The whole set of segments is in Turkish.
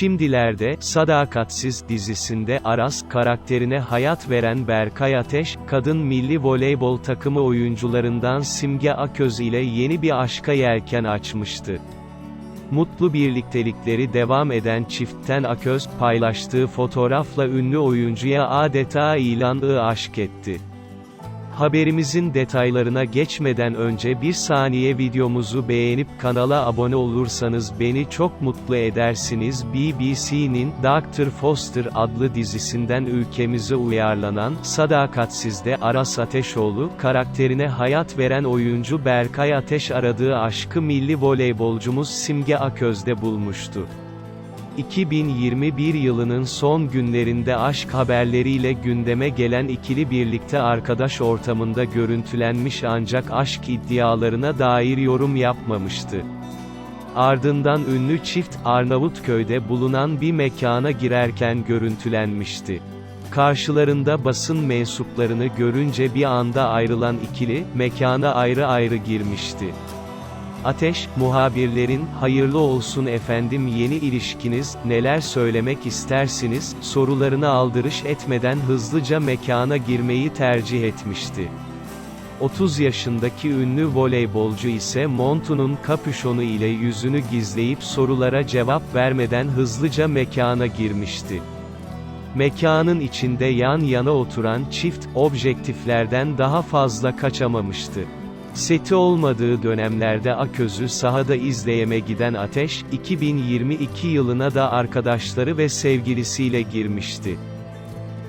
Şimdilerde, Sadakatsiz dizisinde Aras karakterine hayat veren Berkay Ateş, kadın milli voleybol takımı oyuncularından Simge Aköz ile yeni bir aşka yelken açmıştı. Mutlu birliktelikleri devam eden çiftten Aköz, paylaştığı fotoğrafla ünlü oyuncuya adeta ilan-ı aşk etti. Haberimizin detaylarına geçmeden önce bir saniye videomuzu beğenip kanala abone olursanız beni çok mutlu edersiniz. BBC'nin Dr. Foster adlı dizisinden ülkemize uyarlanan Sadakatsiz'de Aras Ateşoğlu karakterine hayat veren oyuncu Berkay Ateş aradığı aşkı milli voleybolcumuz Simge Aköz'de bulmuştu. 2021 yılının son günlerinde aşk haberleriyle gündeme gelen ikili birlikte arkadaş ortamında görüntülenmiş ancak aşk iddialarına dair yorum yapmamıştı. Ardından ünlü çift, Arnavutköy'de bulunan bir mekana girerken görüntülenmişti. Karşılarında basın mensuplarını görünce bir anda ayrılan ikili, mekana ayrı ayrı girmişti. Ateş, muhabirlerin, hayırlı olsun efendim yeni ilişkiniz, neler söylemek istersiniz, sorularına aldırış etmeden hızlıca mekana girmeyi tercih etmişti. 30 yaşındaki ünlü voleybolcu ise montunun kapüşonu ile yüzünü gizleyip sorulara cevap vermeden hızlıca mekana girmişti. Mekanın içinde yan yana oturan çift, objektiflerden daha fazla kaçamamıştı. Seti olmadığı dönemlerde Aköz'ü sahada izleyeme giden Ateş, 2022 yılına da arkadaşları ve sevgilisiyle girmişti.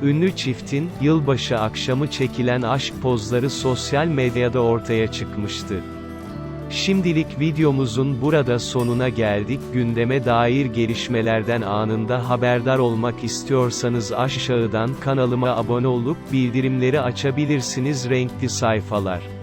Ünlü çiftin, yılbaşı akşamı çekilen aşk pozları sosyal medyada ortaya çıkmıştı. Şimdilik videomuzun burada sonuna geldik. Gündeme dair gelişmelerden anında haberdar olmak istiyorsanız aşağıdan kanalıma abone olup bildirimleri açabilirsiniz renkli sayfalar.